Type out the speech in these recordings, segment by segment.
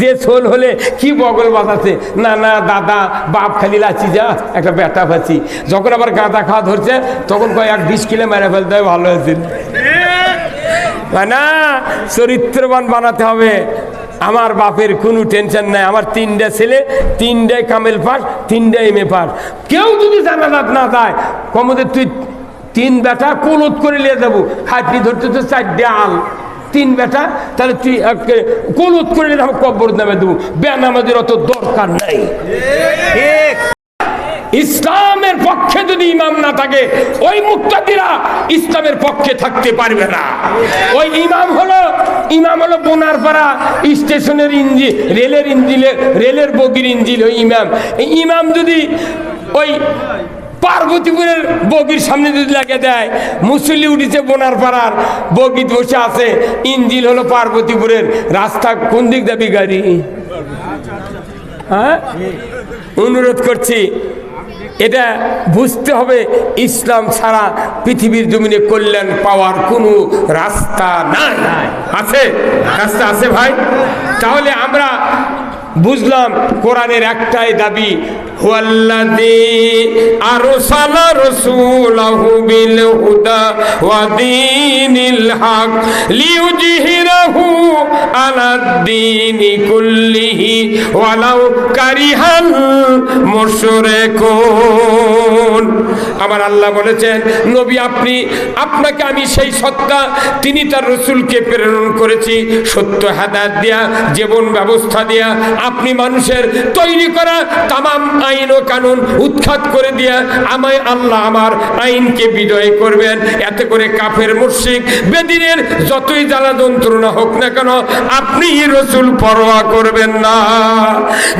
যে সোল হলে কি বগল বাজাচ্ছে? না না, দাদা, বাপ খালি লাচি যা, একটা ব্যাটা পাচ্ছি যখন আবার গাঁদা খাওয়া ধরছে, তখন কয়, এক বিশ কিলো মেরে ফেলতে হয়, ভালো হয়েছে না চরিত্রবান বানাতে হবে। আমার বাপের কোনো টেনশন নাই। আমার তিনটা ছেলে তিনটায় কামেল পাস তিনটা এম এ পাস কেউ যদি জানাজাত না দেয় কমদের তুই তিন বেটা কোলত করে নিয়ে যাব। খাটনি ধরতে তো চারটে আল। তিন বেটা তাহলে তুই কোলত করে যাব কব্বর নামে দেবো। বেনামাজের অত দরকার নাই। ইসলামের পক্ষে যদি ইমাম না থাকে ওই মুক্তাদিরা ইসলামের পক্ষে থাকতে পারবে না। ওই ইমাম হলো ইমাম হলো বোনারপাড়া স্টেশনের ইঞ্জিন রেলের ইঞ্জিলে রেলের বগির ইঞ্জিল ওই ইমাম। ইমাম যদি ওই পার্বতীপুরের বগির সামনে যদি লাগে দেয়, মুসল্লি উঠেছে বোনার পাড়ার, বগিত বসে আছে। ইঞ্জিল হলো পার্বতীপুরের রাস্তা, কোন দিক যাবি গাড়ি? হ্যাঁ? অনুরোধ করছি, এটা বুঝতে হবে, ইসলাম ছাড়া পৃথিবীর জমিনে কল্যাণ পাওয়ার কোনো রাস্তা নাই। আছে? রাস্তা আছে ভাই? তাহলে আমরা বুঝলাম কোরআনের একটাই দাবি কুল্লিহি আমার আল্লাহ বলেছেন, নবী আপনি, আপনাকে আমি সেই সত্তা, তিনি তার রসুলকে প্রেরণ করেছি। সত্য হেদায়ত দিয়া, জীবন ব্যবস্থা দিয়া আপনি মানুষের তৈরি করা তামাম আইন ও কানুন উৎখাত করে দিয়ে আমায় আল্লাহ আমার আইনকে বিজয় করবেন। এতে করে কাফের মুর্শিক বেদিনের যতই জ্বালা যন্ত্রণা হোক না কেন, আপনি রসুল পরোয়া করবেন না।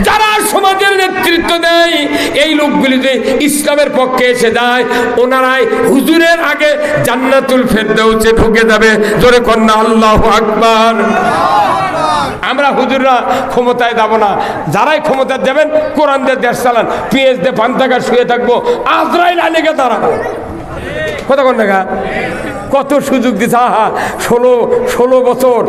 যারা সমাজের নেতৃত্ব দেয়, এই লোকগুলিতে ইসলামের পক্ষে এসে যায়, ওনারাই হুজুরের আগে জান্নাতুল ফেরদৌসে ঢুকে যাবে। জোরে কন্যা, আল্লাহ আকবার। আমরা হুজুররা ক্ষমতায় যাব না। যারাই ক্ষমতায় যাবেন, কোরআন দিয়ে দেশ চালান, পিএস দিয়ে পান্তাকার শুয়ে থাকব, আজরাইল আলীকে দাঁড়াবো। কোন দেখা। কত সুযোগ দিছে, আহা, ষোলো ষোলো বছর,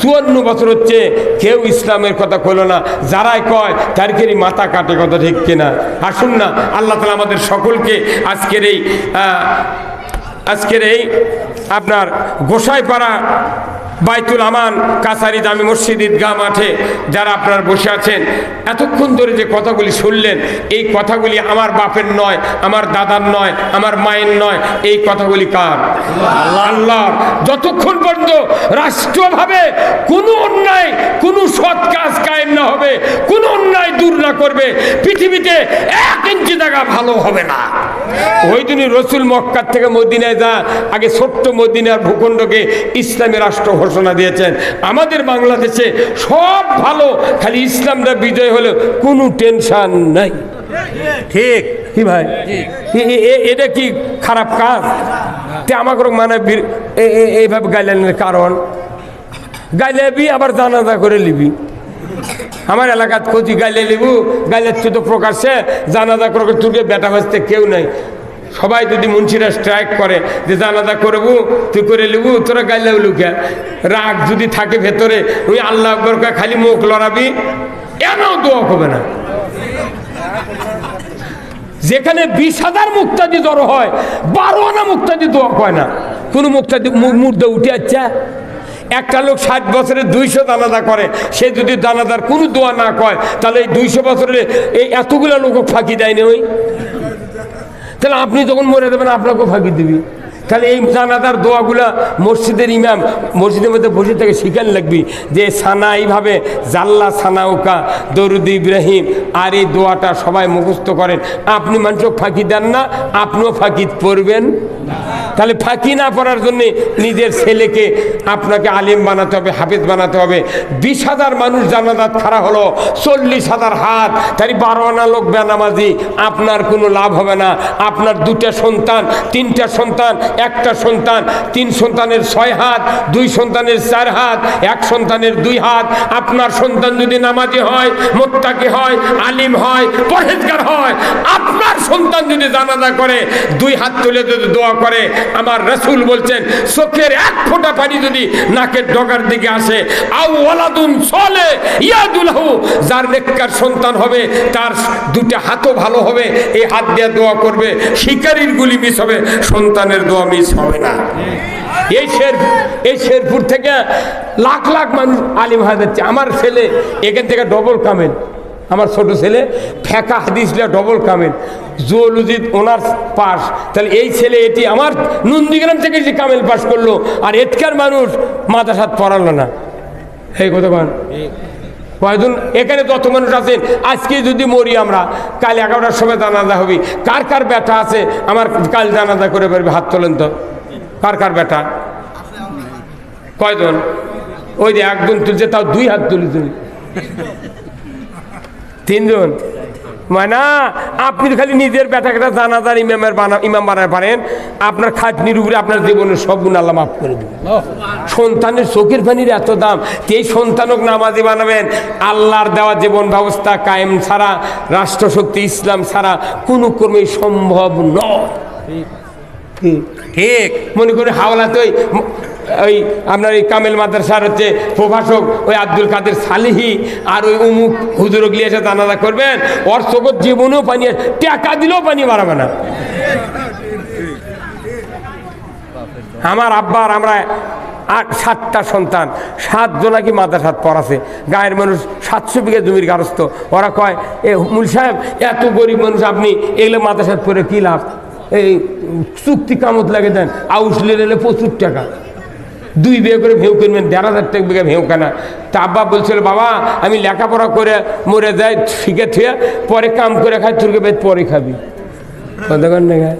চুয়ান্ন বছর হচ্ছে, কেউ ইসলামের কথা কইল না। যারাই কয় তারকেরই মাথা কাটে কথা ঠিক কিনা? আসুন না, আল্লাহ তালা আমাদের সকলকে আজকের এই আজকের এই আপনার গোসাইপাড়া বাইতুল আমান কাসারি দামি মসজিদ ঈদগাহ মাঠে যারা আপনার বসে আছেন, এতক্ষণ ধরে যে কথাগুলি শুনলেন, এই কথাগুলি আমার বাপের নয়, আমার দাদার নয়, আমার মায়ের নয়, এই কথাগুলি কার? আল্লাহ যতক্ষণ পর্যন্ত রাষ্ট্রভাবে কোনো অন্যায়, কোনো সৎ কাজ কায়েম না হবে, কোনো না করবে, পৃথিবীতে এক ইঞ্চি জায়গা ভালো হবে না। ওই দিনই রসুল মক্কার থেকে মদিনায় যা, আগে ছোট্ট মদিনার ভূখণ্ডকে ইসলামী রাষ্ট্র ঘোষণা দিয়েছেন। আমাদের বাংলাদেশে সব ভালো, খালি ইসলামটা বিজয় হলে কোনো টেনশন নাই। ঠিক কি ভাই? এটা কি খারাপ কাজ? তে আমাকে মানে এইভাবে গাইলেনের কারণ। গাইলেবি আবার জানাজা করে লিবি আমার এলাকাত কচি গাইলে লিবু গাইলের তো প্রকাশ্যে জানাজা করে তুকে বেটা ভাজতে কেউ নাই। সবাই যদি মুন্সিরা স্ট্রাইক করে যে জানাজা করব, তুই করে লিবু, তোরা গাইলে লুকে রাগ যদি থাকে ভেতরে, ওই আল্লাহ আকবর কয়ে, খালি মুখ লড়াবি এনাও দোয়া হবে না। যেখানে বিশ হাজার মুক্তাদি জড়ো হয়, বারো আনা মুক্তাদি দোয়া হয় না। কোনো মুক্তাদি মুর্দা উঠে যাচ্ছে একটা লোক ষাট বছরে দুইশো দানাদা করে, সে যদি দানাদার কোনো দোয়া না কয়, তাহলে এই দুইশো বছরে এই এতগুলো লোক ফাঁকি দেয়নি ওই? তাহলে আপনি যখন মরে দেবেন আপনাকেও ফাঁকি দিবি। তাহলে এই জানাদার দোয়াগুলা মসজিদের ইমাম মসজিদের মধ্যে বসে থেকে শিখান লাগবি যে সানা এইভাবে, জাল্লা সানা সানাউকা দরুদ ইব্রাহিম, আর এই দোয়াটা সবাই মুখস্থ করেন। আপনি মানুষকে ফাঁকি দেন না, আপনিও ফাঁকি পড়বেন। তাহলে ফাঁকি না পড়ার জন্য নিজের ছেলেকে আপনাকে আলিম বানাতে হবে, হাফিজ বানাতে হবে। বিশ হাজার মানুষ জানাজাত খাড়া হলো, চল্লিশ হাজার হাত। তাই বারো আনা লোক বেনামাজি, আপনার কোনো লাভ হবে না। আপনার দুটা সন্তান, তিনটা সন্তান একটা সন্তান, তিন সন্তানের ছয় হাত, দুই সন্তানের চার হাত, এক সন্তানের দুই হাত। আপনার সন্তান যদি নামাজি হয়, মোত্তাকি হয়, আলিম হয় পরেজগার হয়, আপনার সন্তান যদি জানাজা করে, দুই হাত তুলে যদি দোয়া করে, আমার রসুল বলছেন, চোখের এক ফোঁটা পানি যদি নাকের ডগার দিকে আসে আউ ওয়ালাদুন সলে ইয়াদুলাহু যার নেককার সন্তান হবে, তার দুটা হাতও ভালো হবে এই হাত দিয়ে দোয়া করবে, শিকারীর গুলি মিস হবে, সন্তানের দোয়া মিস হবে না। এই শের, এই শেরপুর থেকে লাখ লাখ মানুষ আলিম যাচ্ছে। আমার ছেলে এখান থেকে ডবল কামেন আমার ছোট ছেলে ফেকা হাদিসলে ডবল কামেন জুওলজিত অনার্স পাস তাহলে এই ছেলে এটি আমার নন্দীগ্রাম থেকে যে কামেল পাস করল, আর এটকার মানুষ মাদ্রাসাত পড়ালো না। এই কথা কয়জন এখানে যত মানুষ আছেন, আজকে যদি মরি আমরা, কাল এগারোটার সময় জানাজা হবি। কার কার ব্যাটা আছে, আমার কাল জানাজা করে পারবে হাত তোলেন তো। কার কার ব্যাটা কয়জন? ওই যে একজন তুলছে, তাও দুই হাত তুলি তুমি তিনজন? মানে আপনি খালি নিজের ব্যথাটা জানাজার ইমামের বানা ইমাম বানাতে পারেন। আপনার খাটনির উপরে আপনার জীবনের সব গুণ আল্লাহ মাফ করে দেবেন। সন্তানের চোখের পানির এত দাম এই সন্তানক নামাজি বানাবেন আল্লাহর দেওয়া জীবন ব্যবস্থা কায়েম ছাড়া রাষ্ট্রশক্তি ইসলাম ছাড়া কোনো ক্রমেই সম্ভব নয়? ঠিক। মনে করে হাওলাতে ওই আপনার এই কামেল মাদ্রাসার হচ্ছে প্রভাষক ওই আব্দুল কাদের সালিহি আর ওই উমুক হুজুরক এসে জানাজা করবেন। ওর জীবনেও পানি, টাকা দিলেও পানি বাড়াবে না। আমার আব্বার আমরা আট, সাতটা সন্তান, সাতজন নাকি মাদ্রাসাত পড়াছে। গায়ের মানুষ সাতশো বিঘা জমির গারস্থ। ওরা কয়, এ মুল সাহেব, এত গরিব মানুষ আপনি এগুলো মাদ্রাসাত পড়ে কী লাভ? এই চুক্তি কামত লাগে দেন আউসলে নিলে প্রচুর টাকা। দুই বিয়ে করে ভেউ কিনবেন, দেড় হাজার টাকা বিঘা ভেউ কেনা। তা আব্বা বলছিল, বাবা, আমি লেখাপড়া করে মরে যাই, শিখে থুয়ে পরে কাম করে খাই তোরকে বেশ পরে খাবি? কতক্ষণ নেগা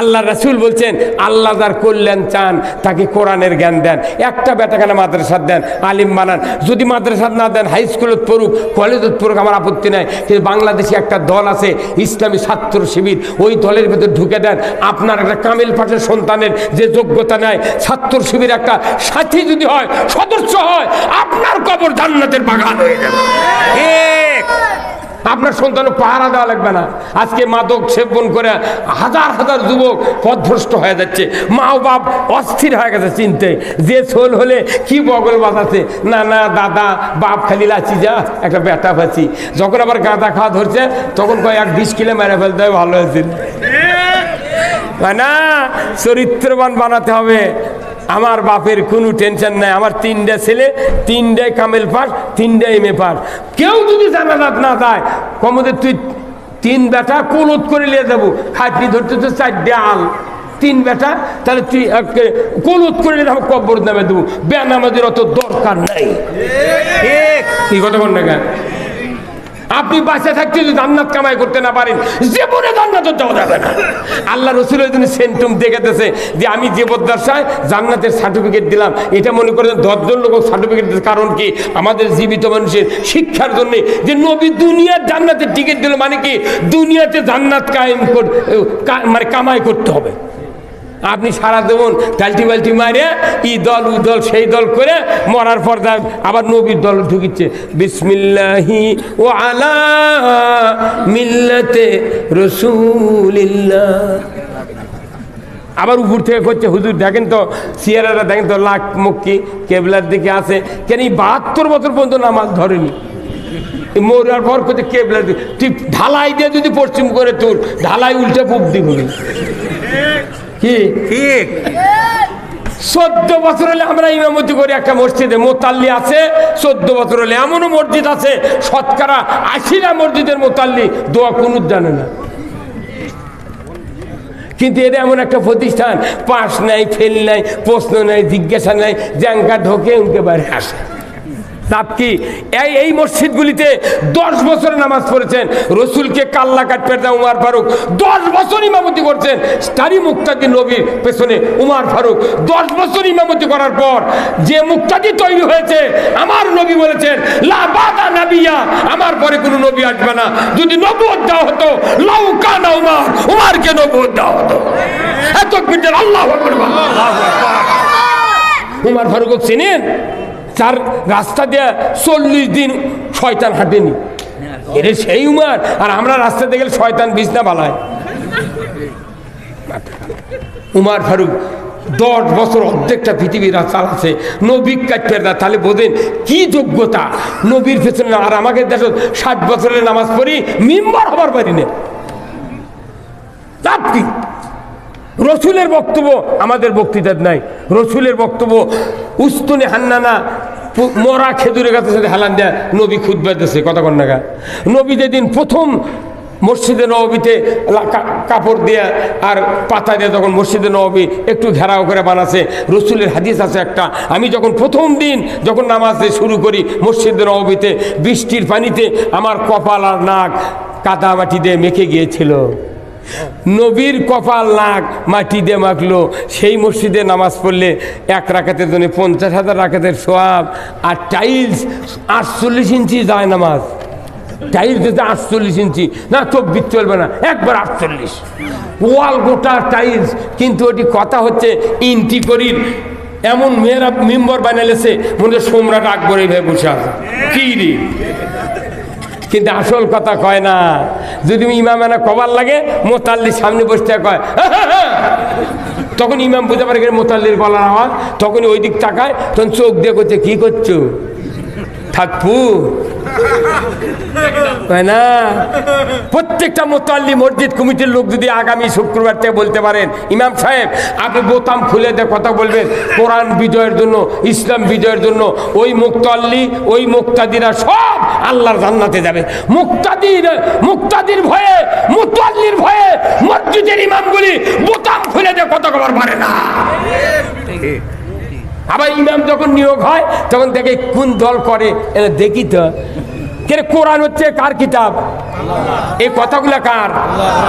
আল্লাহ রাসুল বলছেন, আল্লাহ যার কল্যাণ চান, তাকে কোরআনের জ্ঞান দেন। একটা বেটাখানা মাদ্রাসাত দেন, আলিম বানান। যদি মাদ্রাসাত না দেন হাই স্কুলত পড়ুক কলেজত পড়ুক, আমার আপত্তি নাই। কিন্তু বাংলাদেশে একটা দল আছে, ইসলামী ছাত্র শিবির। ওই দলের ভেতর ঢুকে দেন। আপনার একটা কামিল পাঠের সন্তানের যে যোগ্যতা নেয় ছাত্র শিবির একটা সাথী যদি হয়, সদস্য হয়, আপনার কবর জান্নাতের বাগান হয়ে যাবে। আপনার সন্তান পাহারা দেওয়া লাগবে না। আজকে মাদক সেবন করে হাজার হাজার যুবক পথভ্রষ্ট হয়ে যাচ্ছে। মা ও বাপ অস্থির হয়ে গেছে চিনতে। যে সোল হলে কি বগল বাজাচ্ছে? না না দাদা বাপ খালি লাচি যা একটা বেটা পাচ্ছি যখন আবার গাঁদা খাওয়া ধরছে তখন কয় এক বিশ কিলো মেরে ফেলতে হয় ভালো হয়েছে না চরিত্রবান বানাতে হবে। আমার বাপের কোনো টেনশন নাই। আমার তিনটা ছেলে তিনটায় কামেল পাস তিনটায় এম এ পাস কেউ যদি জানাজাত না যায় কমদের তুই তিন বেটা কোলত করে নিয়ে যাব। খাটনি ধরতে তো চারটে আল। তিন বেটা তাহলে তুই কোলত করে নিয়ে যাব কব্বর নামে দেবো। ব্যান আমাদের অত দরকার নাই। ঠিক। কি কথা বল না? আপনি বাঁচে থাকতে যদি জান্নাত কামাই করতে না পারেন, জীবনে জান্নাত যাওয়া যাবে না। আল্লাহ রসুল ওই জন্য সেন্টুম দেখাতেছে যে আমি জীবদ্দশায় জান্নাতের সার্টিফিকেট দিলাম, এটা মনে করেন দশজন লোক সার্টিফিকেট কারণ কি? আমাদের জীবিত মানুষের শিক্ষার জন্য যে নবী দুনিয়ার জান্নাতের টিকিট দিল মানে কি? দুনিয়াতে জান্নাত কায়েম মানে কামাই করতে হবে। আপনি সারা দেবন টাল্টি বাল্টি মারে ই দল উ দল, সেই দল করে মরার পর আবার নবীর দল ঢুকিচ্ছে। বিসমিল্লাহি ও আলা মিল্লাতে রসুলিল্লাহ। আবার উপর থেকে করছে, হুজুর দেখেন তো, সিয়ারারা দেখেন তো, লাখ মুক্কি কেবলার দিকে আছে। কেন এই বাহাত্তর বছর পর্যন্ত নামাজ ধরেনি? মরার পর করছে কেবলার দিকে। তুই ঢালাই দিয়ে যদি পশ্চিম করে তোর, ঢালাই উল্টে পুব দিবি কি? ঠিক চোদ্দ বছর হলে আমরা ইমামতি করি একটা মসজিদে। মোতাল্লি আছে চোদ্দ বছর হলে এমনও মসজিদ আছে শতকরা আশিটা মসজিদের মোতাল্লি। দোয়া কোনো জানে না। কিন্তু এটা এমন একটা প্রতিষ্ঠান পাস নাই ফেল নাই প্রশ্ন নাই জিজ্ঞাসা নাই জ্যাঙ্কা ঢোকে উনকে বাইরে আসে। তাপ কি? এই এই মসজিদগুলিতে দশ বছর নামাজ পড়েছেন। রসুলকে কাল্লা কাটপের দেয় উমার ফারুক। দশ বছর ইমামতি করছেন। তারই মুক্তাদি নবীর পেছনে উমার ফারুক। দশ বছর ইমামতি করার পর যে মুক্তাদি তৈরি হয়েছে আমার নবী বলেছেন লা বাদা নাবিয়া। আমার পরে কোনো নবী আসবে না। যদি নবুয়ত দেওয়া হতো লাউ কানা উমার উমারকে নবুয়ত দেওয়া হতো। এত আল্লাহ। উমার ফারুক চিনেন? তার রাস্তা দিয়ে চল্লিশ দিন শয়তান হাঁটেনি। এরে সেই উমার, আর আমরা রাস্তাতে গেলে শয়তান বিছনা বালায়। উমার ফারুক, দশ বছর অর্ধেকটা পৃথিবীর চালাচ্ছে, নবী কাটতে না তাহলে বোঝেন কি যোগ্যতা? নবীর পেছনে। আর আমাকে দেখো, ষাট বছরের নামাজ পড়ি, মিম্বার হবার পারি না। কি? রসুলের বক্তব্য আমাদের বক্তৃতার নাই। রসুলের বক্তব্য, উস্তুনে হান্নানা মরা খেজুরের গাছের সাথে হেলান দেয় নবী খুদ বেঁধেছে কথা কন্যাকা নবী যেদিন প্রথম মসজিদে নবীতে কাপড় দিয়ে আর পাতা দিয়ে তখন মসজিদে নবী একটু ঘেরাও করে বানাছে, রসুলের হাদিস আছে একটা। আমি যখন প্রথম দিন যখন নামাজে শুরু করি মসজিদে নবীতে বৃষ্টির পানিতে আমার কপাল আর নাক কাদা মাটি দিয়ে মেখে গিয়েছিল। নবীর কপাল নাক মাটি দিয়ে মাখলো। সেই মসজিদে নামাজ পড়লে এক রাখাতের জন্য পঞ্চাশ হাজার রাখাতের সোয়াব আর টাইলস আটচল্লিশ ইঞ্চি যায় নামাজ। টাইলস দিতে আটচল্লিশ ইঞ্চি, না চব্বিশ চলবে না, একবার আটচল্লিশ। ওয়াল গোটা টাইলস, কিন্তু ওটি কথা হচ্ছে ইন্টি করির। এমন মেয়েরা মেম্বর বানালেছে মনে সম্রাট আকবর এইভাবে বসে আছে। কি রে? কিন্তু আসল কথা কয় না। যদি ইমাম এনা কবার লাগে, মোতাল্লির সামনে বসতে কয় তখন ইমাম বুঝতে পারে মোতাল্লির বলার আওয়াজ। তখন ওই দিক তাকায়, তখন চোখ দিয়ে করছে কী করছ? থাকবু। কয় না? প্রত্যেকটা মোতাল্লি মসজিদ কমিটির লোক যদি আগামী শুক্রবার থেকে বলতে পারেন, ইমাম সাহেব, আপনি বোতাম খুলে দিয়ে কথা বলবেন, কোরআন বিজয়ের জন্য, ইসলাম বিজয়ের জন্য, ওই মুক্তাল্লি, ওই মুক্তাদিরা সব আল্লাহর জান্নাতে যাবে। মুক্তাদির মুক্তাদির ভয়ে, মুতাল্লির ভয়ে মসজিদের ইমামগুলি বোতাম খুলে দিয়ে কথা কবার পারে না। আবার ইমাম যখন নিয়োগ হয় তখন দেখে কোন দল করে এটা দেখি তো। কে রে, কোরআন হচ্ছে কার কিতাব? এই কথাগুলো কার?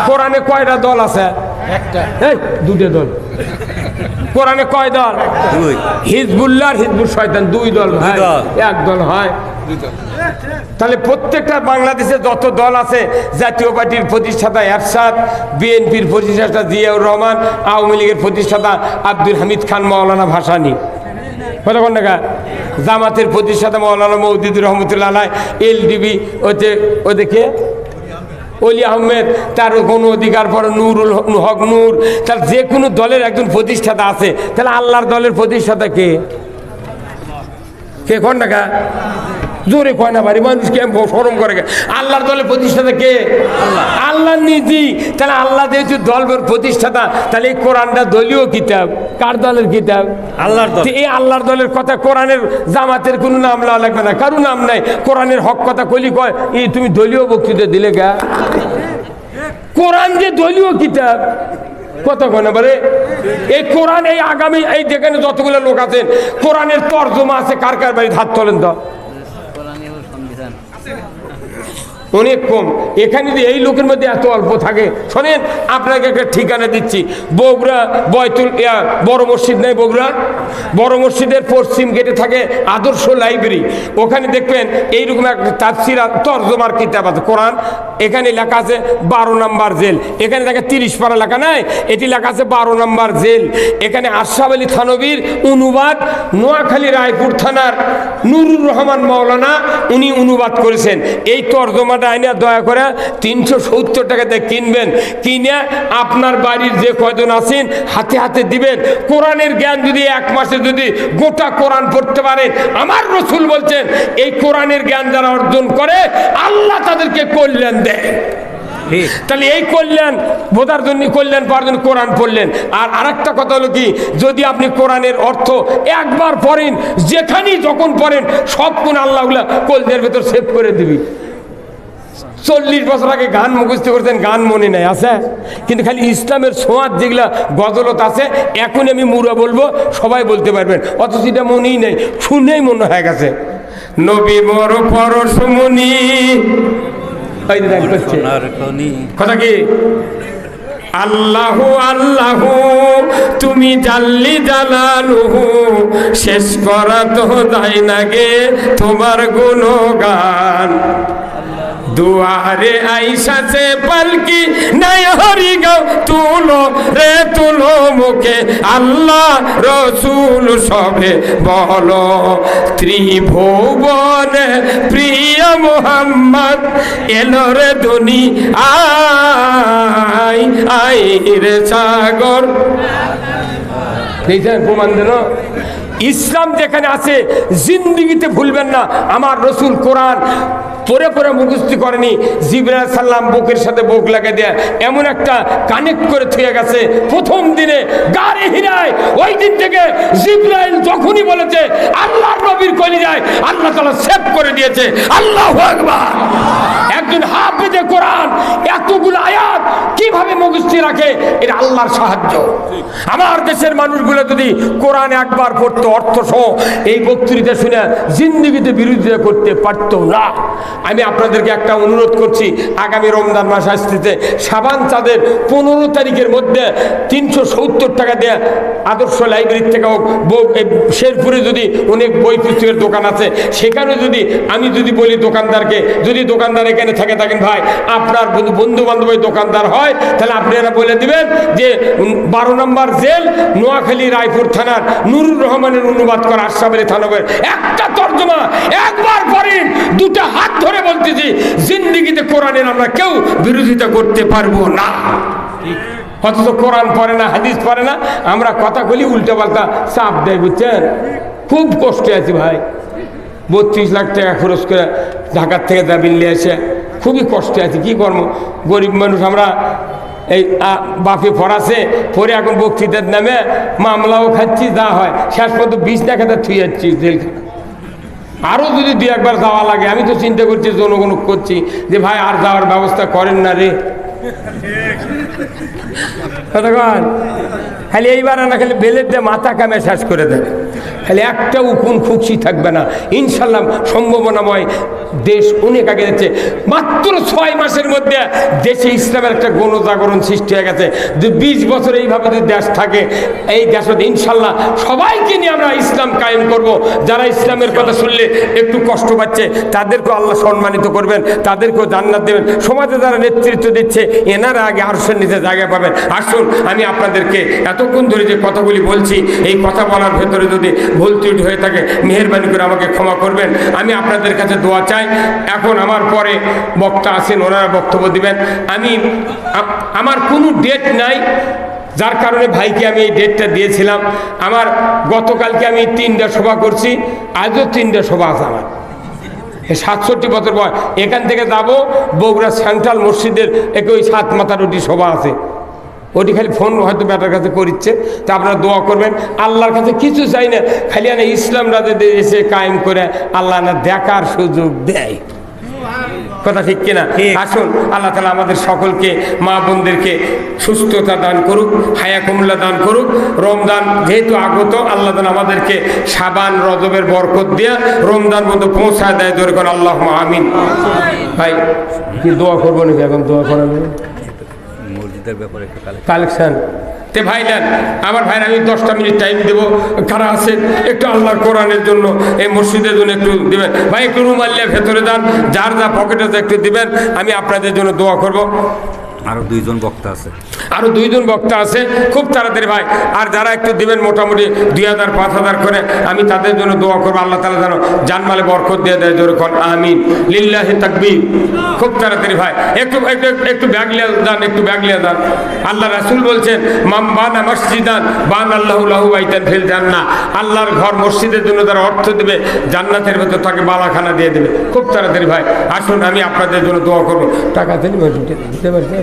কোরআনে কয়টা দল আছে? দুটো দল। কোরআনে কয় দল? হিজবুল্লাহ হিজবুল শয়তান দুই দল হয়। দল। এক দল হয়। তাহলে প্রত্যেকটা বাংলাদেশে যত দল আছে জাতীয় পার্টির প্রতিষ্ঠাতা এরশাদ বিএনপির প্রতিষ্ঠাতা জিয়াউর রহমান আওয়ামী লীগের প্রতিষ্ঠাতা আব্দুল হামিদ খান মাওলানা ভাসানি। কতক্ষণ টাকা জামাতের প্রতিষ্ঠাতা মৌলানা এল রহমতুল্লাহ এলডিবি হচ্ছে ওদেরকে অলি আহমেদ, তার কোনো অধিকার পর নুরুল হক নূর, তার যে কোনো দলের একজন প্রতিষ্ঠাতা আছে, তাহলে আল্লাহর দলের প্রতিষ্ঠাতা কে? কে কোন টাকা জোরে কয় না বাড়ি মানুষ কে সরম করে? আল্লাহর দলের প্রতিষ্ঠাতা কে? আল্লাহ নিজেই। তাহলে আল্লাহ যেহেতু দলের প্রতিষ্ঠাতা তাহলে এই কোরআনটা দলীয় কিতাব। কার দলের কিতাব? আল্লাহর দল। এই আল্লাহর দলের কথা কোরআনের জামাতের কোনো নাম লওয়া লাগবে না। কারও নাম নাই। কোরআনের হক কথা কলি কয় এই তুমি দলীয় বক্তৃতা দিলে গা? কোরআন যে দলীয় কিতাব। কত কোন এবারে এই কোরআন এই আগামী এই যেখানে যতগুলো লোক আছেন কোরআনের তর্জমা আছে কার কার বাড়ি হাত তোলেন তো? অনেক কম। এখানে যদি এই লোকের মধ্যে এত অল্প থাকে শোনেন আপনাকে একটা ঠিকানা দিচ্ছি। বগুড়া বয়তুল ইয়া, বড় মসজিদ নেই বগুড়া? বড় মসজিদের পশ্চিম গেটে থাকে আদর্শ লাইব্রেরি। ওখানে দেখবেন এইরকম একটা তাফসির তর্জমার কিতাব আছে কোরআন। এখানে লেখা আছে বারো নাম্বার জেল। এখানে দেখে তিরিশ পারা লেখা নাই এটি লেখা আছে বারো নাম্বার জেল। এখানে আশরাফ আলী থানবীর অনুবাদ নোয়াখালী রায়পুর থানার নুরুর রহমান মাওলানা উনি অনুবাদ করেছেন। এই তর্জমাটা আইনা দয়া করে তিনশো সত্তর টাকাতে কিনবেন। কিনে আপনার বাড়ির যে কয়জন আছেন হাতে হাতে দিবেন। কোরআনের জ্ঞান যদি এক মাসে যদি গোটা কোরআন পড়তে পারেন আমার রসুল বলছেন এই কোরআনের জ্ঞান যারা অর্জন করে আল্লাহ তাদেরকে কল্যাণ দেয়। তাহলে এই কল্যাণ বোধার জন্য কল্যাণ পাওয়ার জন্য কোরআন পড়লেন। আর আরেকটা কথা হলো কি যদি আপনি কোরআনের অর্থ একবার পড়েন যেখানেই যখন পড়েন সব কোন আল্লাহগুলা কলদের ভেতর সেভ করে দিবি। চল্লিশ বছর আগে গান মুখস্থ করতেন গান মনে নেই আছে? কিন্তু খালি ইসলামের ছোঁয়ার যেগুলা গজলত আছে এখন আমি মুরা বলব সবাই বলতে পারবেন। অথচ এটা মনেই নেই শুনেই মনে হয়ে গেছে। নবী বড় পরশমণি কথা কি? আল্লাহ আল্লাহ তুমি জাল্লি জালালুহু শেষ করা তো যায় না গে তোমার গুণগান। দুয়ারে আইসাছে পালকি নাই হরি গাও তুলো রে, তুলো মুখে। আল্লাহ রসুল সবে বলো, ত্রিভুবনে প্রিয় মোহাম্মদ এলো রে দুনি আই আই রে সাগর প্রমাণ দেন ইসলাম যেখানে আছে, জিন্দিগিতে ভুলবেন না। আমার রসুল কোরআন পরে পরে মুখস্থি করেনি। জিবরাল সাল্লাম বুকের সাথে বুক লাগিয়ে দেয়। এমন একটা কানেক্ট করে থুয়ে গেছে। প্রথম দিনে গাড়ি হিরায়। ওই দিন থেকে জিব্রাইল যখনই বলেছে আল্লাহ নবীর কলি যায় আল্লাহ তালা সেভ করে দিয়েছে। আল্লাহ একজন হাফেজে কোরআন কীভাবে রাখে, এটা আল্লাহর সাহায্য। আমার দেশের মানুষগুলো যদি কোরআন একবার পড়তো অর্থ সহ এই বক্তৃতা শুনে জিন্দিগিতে বিরোধিতা করতে পারতো না। আমি আপনাদেরকে একটা অনুরোধ করছি, আগামী রমজান মাস আসতেছে, সাবান চাঁদের পনেরো তারিখের মধ্যে তিনশো সত্তর টাকা দেয়া আদর্শ লাইব্রেরির থেকে হোক শেরপুরে যদি অনেক বই পুস্তকের দোকান আছে, সেখানে যদি আমি যদি বলি দোকানদারকে, যদি দোকানদার এখানে থাকে থাকেন, ভাই, আপনার বন্ধু বান্ধবের দোকানদার হয়, তাহলে আপনারা বলে দিবেন যে বারো নম্বর জেল নোয়াখালী রায়পুর থানার নুরুর রহমানের অনুবাদ করা আশরাফ আলী থানবের একটা তর্জমা। একবার পড়েন, দুটো হাত ধরে বলতেছি, জিন্দিগিতে কোরআনের আমরা কেউ বিরোধিতা করতে পারব না। অথচ কোরআন পড়ে না, হাদিস পড়ে না, আমরা কথা বলি উল্টো পাল্টা চাপ দেয়, বুঝছেন? খুব কষ্টে আছি ভাই। বত্রিশ লাখ টাকা খরচ করে ঢাকার থেকে দাবিল্লে এসে খুবই কষ্টে আছি, কি কর্ম গরিব মানুষ আমরা এই বাকি ফরাসে পরে এখন বক্তৃতার নামে মামলাও খাচ্ছি যা হয়। শেষ পর্যন্ত বিষ দেখাতে খেতে থুই যাচ্ছি জেলখানা আরও যদি দু একবার যাওয়া লাগে আমি তো চিন্তা করছি জনগণ করছি যে ভাই আর যাওয়ার ব্যবস্থা করেন না রে। খালি এইবার না, খালি বেলের দিয়ে মাথা কামে শেষ করে দেবে। খালি একটা উকুন খুশি থাকবে না। ইনশাল্লাহ সম্ভাবনাময় দেশ অনেক আগে যাচ্ছে। মাত্র ছয় মাসের মধ্যে দেশে ইসলামের একটা গণজাগরণ সৃষ্টি হয়ে গেছে। যে বিশ বছর এইভাবে যদি দেশ থাকে, এই দেশত ইনশাল্লাহ সবাইকে নিয়ে আমরা ইসলাম কায়েম করব। যারা ইসলামের কথা শুনলে একটু কষ্ট পাচ্ছে, তাদেরকেও আল্লাহ সম্মানিত করবেন, তাদেরকেও জান্নাত দেবেন। সমাজে যারা নেতৃত্ব দিচ্ছে, এনারা আগে আরশের নিচে জায়গা পাবেন। আসুন, আমি আপনাদেরকে এতক্ষণ ধরে যে কথাগুলি বলছি, এই কথা বলার ভেতরে যদি ভুল ত্রুটি হয়ে থাকে, মেহরবানি করে আমাকে ক্ষমা করবেন। আমি আপনাদের কাছে দোয়া চাই। এখন আমার পরে বক্তা আছেন, ওনারা বক্তব্য দিবেন। আমি আমার কোনো ডেট নাই। যার কারণে ভাইকে আমি এই ডেটটা দিয়েছিলাম। আমার গতকালকে আমি তিনটা সভা করছি, আজও তিনটা সভা আছে আমার। সাতষট্টি বছর বয়স। এখান থেকে যাব বগুড়া সেন্ট্রাল মসজিদের একে ওই সাত মাথা রুটি সভা আছে। ওটি খালি ফোন হয়তো ব্যাটার কাছে করিচ্ছে তা আপনারা দোয়া করবেন। আল্লাহর কাছে কিছু চাই না খালি না ইসলাম রাজে এসে কায়েম করে আল্লাহ না দেখার সুযোগ দেয়। কথা ঠিক কিনা। আসুন আল্লাহ তালা আমাদের সকলকে মা বোনদেরকে সুস্থতা দান করুক হায়া কুমলা দান করুক। রমজান যেহেতু আগত আল্লাহ তালা আমাদেরকে সাবান রজবের বরকত দিয়া রমজান মধ্যে পৌঁছায় দেয় ধরে কোন আল্লাহ আমিন। ভাই কি দোয়া করব নাকি? এখন দোয়া করাবে মসজিদের ব্যাপারে একটু কালেকশন তে ভাই নেন, আমার ভাইরা আমি দশটা মিনিট টাইম দেব। কারা আছেন? একটু আল্লাহর কোরআনের জন্য এই মসজিদের জন্য একটু দেবেন। ভাই, একটু রুমাল্লিয়া ভেতরে যান, যার যা পকেটে আছে একটু দিবেন। আমি আপনাদের জন্য দোয়া করব। আরও দুইজন বক্তা আছে। আরও দুইজন বক্তা আছে। খুব তাড়াতাড়ি ভাই, আর যারা একটু দিবেন মোটামুটি দুই হাজার, পাঁচ হাজার করে, আমি তাদের জন্য দোয়া করব, আল্লাহ তালা যেন জানমালে বরকত দিয়ে দেয়, জোরে কন, আমিন। লিল্লাহি তাকবীর। খুব তাড়াতাড়ি ভাই, একটু একটু একটু ব্যাগ লিয়ে দান একটু ব্যাগ লিয়ে যান। আল্লাহ রাসুল বলছেন মাম বানা মসজিদান বান আল্লাহ লাহু বাইতান ফিল জান্না আল্লাহর ঘর মসজিদের জন্য যারা অর্থ দেবে, জান্নাতের ভেতর তাকে বালাখানা দিয়ে দেবে। খুব তাড়াতাড়ি ভাই, আসুন, আমি আপনাদের জন্য দোয়া করব। টাকা দিলি দিতে পারছি